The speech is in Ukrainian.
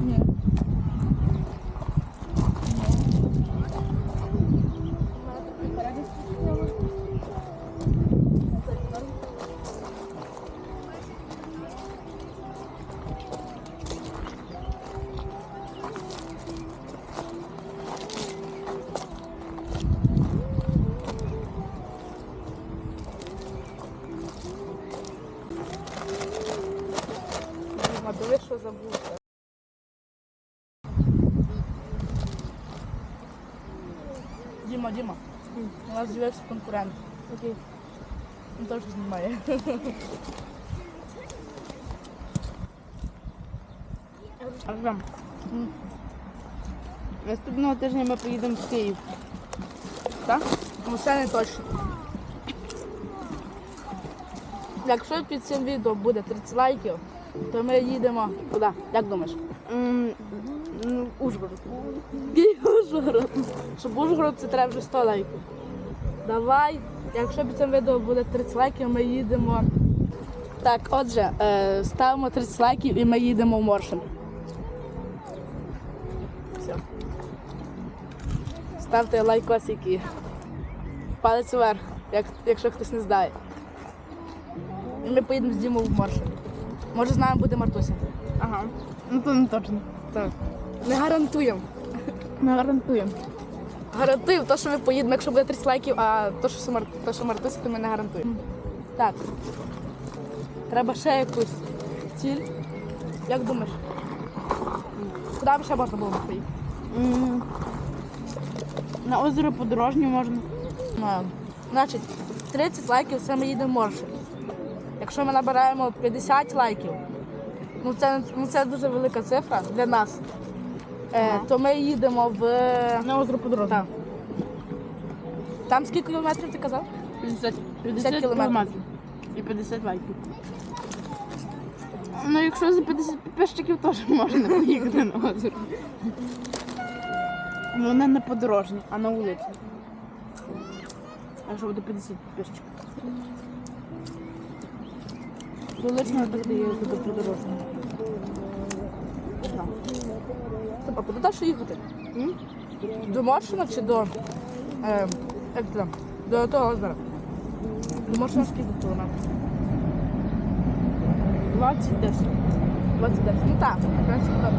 нет то ви що забудете? Діма, Діма, у нас з'явився конкурент. Окей. Він теж знімає. Артем, Наступного тижня ми поїдемо в Київ. Так? Ну це не точно. Якщо під цим відео буде 30 лайків, то ми їдемо куди? Як думаєш? Ужгород. Ужгород. Щоб Ужгород це треба вже 100 лайків. Давай, якщо під цим відео буде 30 лайків, ми їдемо. Так, отже, е, ставимо 30 лайків і ми їдемо в Моршин. Все. Ставте лайкосики. Палець вверх, як, якщо хтось не знає. І ми поїдемо з Дімою в Моршин. Може з нами буде Мартуся. Ага. Ну то не точно. Так. Не гарантуємо. Ми гарантуємо. Гарантую, то, що ми поїдемо, якщо буде 30 лайків, а то, що, Мар... то, що Мартуся, то ми не гарантуємо. Так. Треба ще якусь ціль. Як думаєш? Куди б ще можна було б поїхати? М, На озеро подорожнє можна. Ну, Значить, 30 лайків це ми їдемо в Моршин. Якщо ми набираємо 50 лайків, ну це, ну це дуже велика цифра для нас, е, то ми їдемо в. На озеро подорожнє. Так. Там скільки кілометрів ти казав? 50, 50 50 кілометрів. кілометрів. І 50 лайків. Ну, якщо за 50 підписчиків, теж можна поїхати на озеро. Ну, Вона не подорожня, а на вулиці. А якщо буде 50 підписчиків? Подорожнього. Стоп, а куди далі їхати? М? До Моршина чи до. Е, як там? До того озера. До Моршина скільки кілометрів? 20 десь. 20 десь. Ну так, в принципі, так.